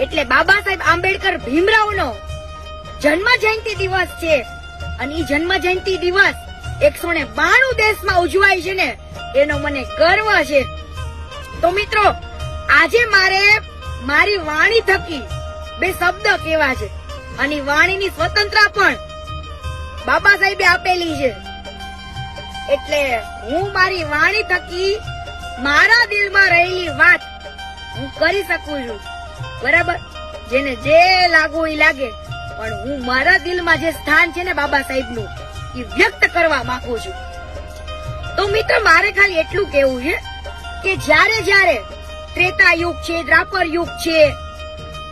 એટલે બાબા સાહેબ આંબેડકર ભીમરાવનો જન્મ જયંતિ દિવસ છે. અને એ જન્મ જયંતિ દિવસ એકસો ને બાણું દેશમાં ઉજવાય છે ને, એનો મને ગર્વ છે. તો મિત્રો, આજે મારે મારી વાણી થકી બે શબ્દ કેવા છે. અને વાણીની સ્વતંત્રતા પણ બાબા સાહેબે આપેલી છે. એટલે હું મારી વાણી થકી મારા દિલમાં રહેલી વાત હું કરી શકું છું. બરાબર? જેને જે લાગુ એ લાગે. પણ હું મારા દિલમાં જે સ્થાન છે ને બાબા સાહેબનું એ વ્યક્ત કરવા માંગુ છું. તો મિત્ર, મારે ખાલી એટલું કેવું છે કે જ્યારે જ્યારે ત્રેતા યુગ છે, દ્રાપર યુગ છે,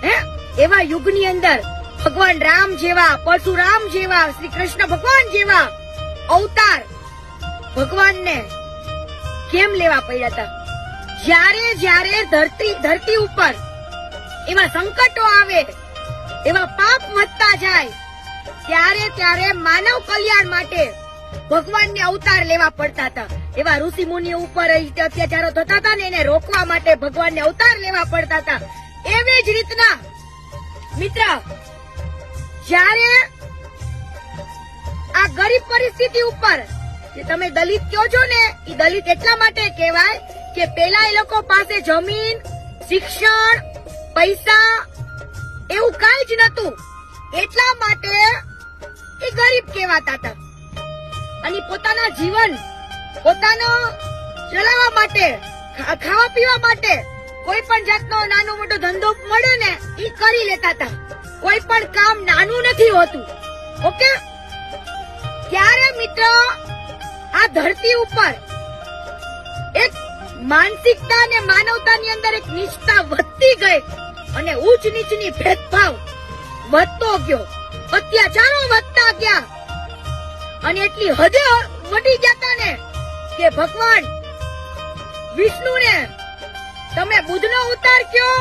હે? એવા યુગની અંદર ભગવાન રામ જેવા, પરશુરામ જેવા, શ્રી કૃષ્ણ ભગવાન જેવા અવતાર ભગવાનને કેમ લેવા પડ્યા હતા? જ્યારે જ્યારે ધરતી ધરતી ઉપર એવા સંકટો આવે, એવા પાપ વધતા જાય, ત્યારે ત્યારે માનવ કલ્યાણ માટે ભગવાનને અવતાર લેવા પડતા હતા. એવા ઋષિ મુનિ ઉપર અત્યાચારો થતા હતા ને એને રોકવા માટે ભગવાનને અવતાર લેવા પડતા હતા. એવી જ રીતના, મિત્ર, જ્યારે આ ગરીબ પરિસ્થિતિ ઉપર જે તમે દલિત કહો છો ને? એ દલિત એટલા માટે કહેવાય કે પેલા એ લોકો પાસે જમીન, શિક્ષણ, પૈસા એવું કઈ જ નતું એટલા માટે એ ગરીબ કહેવાતા હતા. અને પોતાના જીવન પોતાનો ચલાવવા માટે ખાવા પીવા માટે કોઈ પણ જાતનો નાનો મોટો ધંધો મળે ને એ કરી લેતા હતા. કોઈ પણ કામ નાનું નથી હોતું. ઓકે? ત્યારે મિત્ર આ ધરતી ઉપર એક માનસિકતા અને માનવતાની અંદર એક નિષ્ઠા વધતી ગઈ અને ઉચ્ચ નીચની ભેદભાવ વધતો ગયો. અત્યાચારો વધતા ગયા. અને એટલી હદે વધી ગયા ને કે ભગવાન વિષ્ણુને તમે બુદ્ધનો અવતાર કયો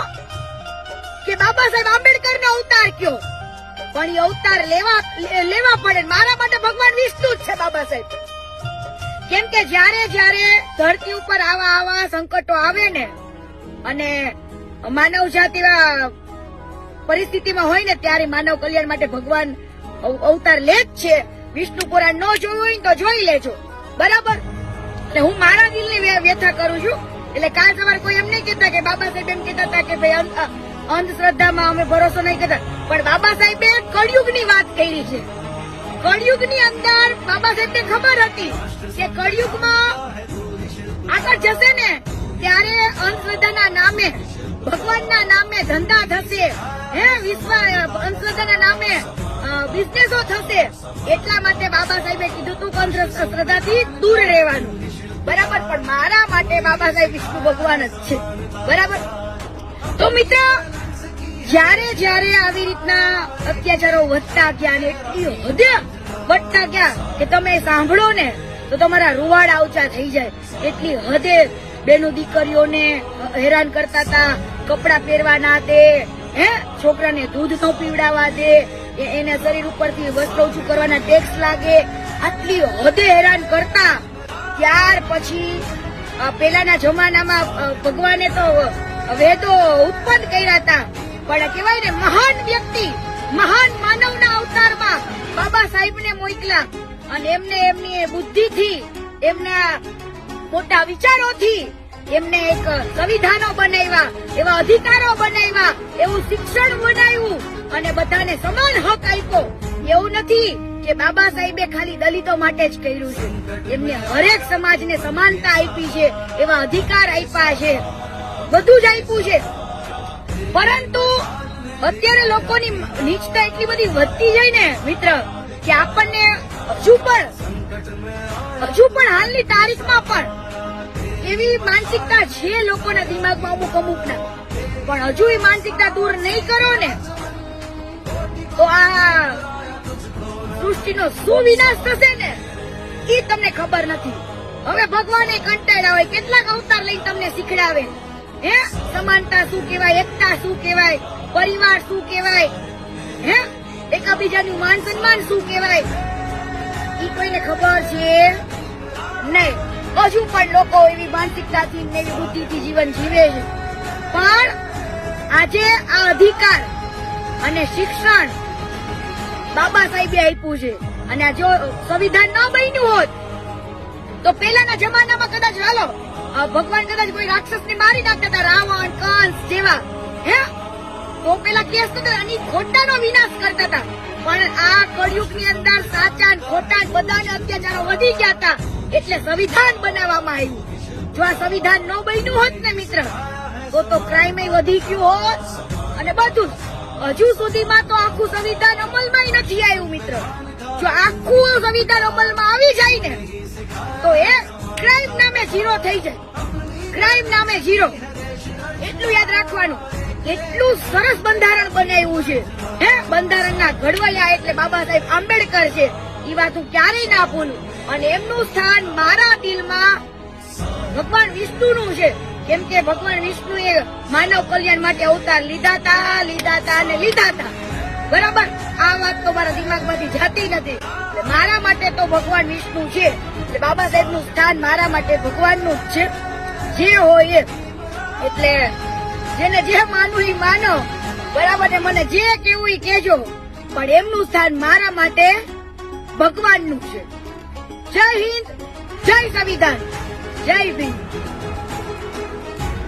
કે બાબા સાહેબ આંબેડકર નો અવતાર કયો? પણ એ અવતાર લેવા લેવા પડે મારા માટે ભગવાન વિષ્ણુ જ છે બાબા સાહેબ. કેમ કે જ્યારે જ્યારે ધરતી ઉપર આવા આવા સંકટો આવે ને, અને માનવ જાતિ પરિસ્થિતિમાં હોય ને, ત્યારે માનવ કલ્યાણ માટે ભગવાન અવતાર લે જ છે. વિષ્ણુ પુરાણ ન જોયું હોય ને તો જોઈ લેજો. બરાબર? એટલે હું મારા દિલની વ્ય- વ્યથા કરું છું. એટલે કાલ સવારે કોઈ એમ નહીં કહેતા કે બાબા સાહેબ એમ કહેતા હતા કે ભાઈ અંધશ્રદ્ધામાં અમે ભરોસો નહીં કરતા. પણ બાબા સાહેબે કળિયુગની વાત કરી છે. કળિયુગની અંદર બાબા સાહેબને ખબર હતી કે કળિયુગમાં આગળ જશે ને ત્યારે અંધશ્રદ્ધાના નામે, ભગવાનના નામે ધંધા થશે. હે, વિશ્વ, અંધશ્રદ્ધાના નામે બિઝનેસો થશે. એટલા માટે બાબા સાહેબે કીધું તું અંધશ્રદ્ધાથી દૂર રહેવાનું. બરાબર, પણ મારા માટે બાબા સાહેબ વિષ્ણુ ભગવાન જ છે. બરાબર? તો મિત્ર જ્યારે જ્યારે આવી રીતના અત્યાચારો વધતા ગયા અને એટલી હદે વધતા ગયા કે તમે સાંભળો ને, તો તમારા રૂવાડા આવચા થઈ જાય. એટલી હદે બેનો દીકરીઓને હેરાન કરતા હતા, કપડા પહેરવા ના દે હે? છોકરાને દૂધ ન પીવડાવવા દે એને શરીર ઉપરથી વસ્ત્ર ઓછું કરવાના ટેક્સ લાગે. આટલી હદે હેરાન કરતા. ત્યાર પછી પેલાના જમાનામાં ભગવાને તો વેદો ઉત્પન્ન કર્યા હતા. પણ કહેવાય ને, મહાન વ્યક્તિ, મહાન માનવના અવતારમાં બાબા સાહેબને મોકલા અને એમને એમની બુદ્ધિથી, એમના મોટા વિચારોથી એમને એક સંવિધાનો બનાવ્યા, એવા અધિકારો બનાવ્યા, એવું શિક્ષણ બનાવ્યું અને બધાને સમાન હક આપ્યો. એવું નથી કે બાબા સાહેબે ખાલી દલિતો માટે જ કર્યું છે. એમને હરેક સમાજને સમાનતા આપી છે, એવા અધિકાર આપ્યા છે. બધું જ આપ્યું છે. પરંતુ અત્યારે લોકોની નીચતા એટલી બધી વધતી જાય ને, મિત્ર, કે આપણને હજુ પણ હજુ પણ હાલની તારીખમાં પણ એવી માનસિકતા છે લોકોના દિમાગમાં અમુક અમુકના. પણ હજુ એ માનસિકતા દૂર નહીં કરો ને, તો આ સૃષ્ટિનો શું વિનાશ થશે ને એ તમને ખબર નથી. હવે ભગવાને કંટાળ્યા હોય, કેટલાક અવતાર લઈને તમને શીખડાવે. હે? સમાનતા શું કહેવાય? એકતા શું કહેવાય? પરિવાર શું કહેવાય? હે? એકબીજાનું માન સન્માન શું કહેવાય? એ કોઈને ખબર છે? નહીં. હજુ પણ લોકો એવી માનસિકતાથી એવી બુદ્ધિથી જીવન જીવે છે. પણ આજે આ અધિકાર અને શિક્ષણ બાબા સાહેબે આપ્યું છે. અને જો સંવિધાન ન બન્યું હોત તો પેલાના જમાનામાં કદાચ અ, ભગવાન કદાચ કોઈ રાક્ષસને મારી નાખતા રાવણ, કંસ જેવા. હે? તો પેલા કેસ થતા અને ખોટાનો વિનાશ કરતા હતા. પણ આ કળિયુગની અંદર સાચા ખોટા બધા બધાને અત્યાચારો વધી ગયા હતા. એટલે સંવિધાન બનાવવામાં આવ્યું. જો આ સંવિધાન ન બન્યું હોત ને મિત્ર, તો તો ક્રાઇમ વધી ગયું હોત. અને બધું. હજુ સુધીમાં તો આખું સંવિધાન અમલમાં નથી આવ્યું, મિત્ર. જો આખું સંવિધાન અમલમાં આવી જાય ને, તો એ નામે ઝીરો થઈ જાય. ક્રાઇમ નામે ઝીરો. એટલું યાદ રાખવાનું. એટલું સરસ બંધારણ બનાવ્યું છે. હે, બંધારણના ઘડવૈયા એટલે બાબા સાહેબ આંબેડકર છે. એ વાત હું ક્યારેય ના ભૂલું. અને એમનું સ્થાન મારા દિલમાં ભગવાન વિષ્ણુનું છે. કેમ કે ભગવાન વિષ્ણુએ માનવ કલ્યાણ માટે અવતાર લીધા તા, લીધા હતા અને લીધા તા. બરાબર? મારા દિમાગમાંથી જાતી નથી. મારા માટે તો ભગવાન વિષ્ણુ છે. એટલે બાબા સાહેબનું સ્થાન મારા માટે ભગવાનનું જ છે. જે હોય એટલે જેને જે માનવું એ માનો. બરાબર ને મને જે કેવું એ કેજો પણ એમનું સ્થાન મારા માટે ભગવાનનું છે. જય હિન્દ, જય સંવિધાન, જય ભીમ.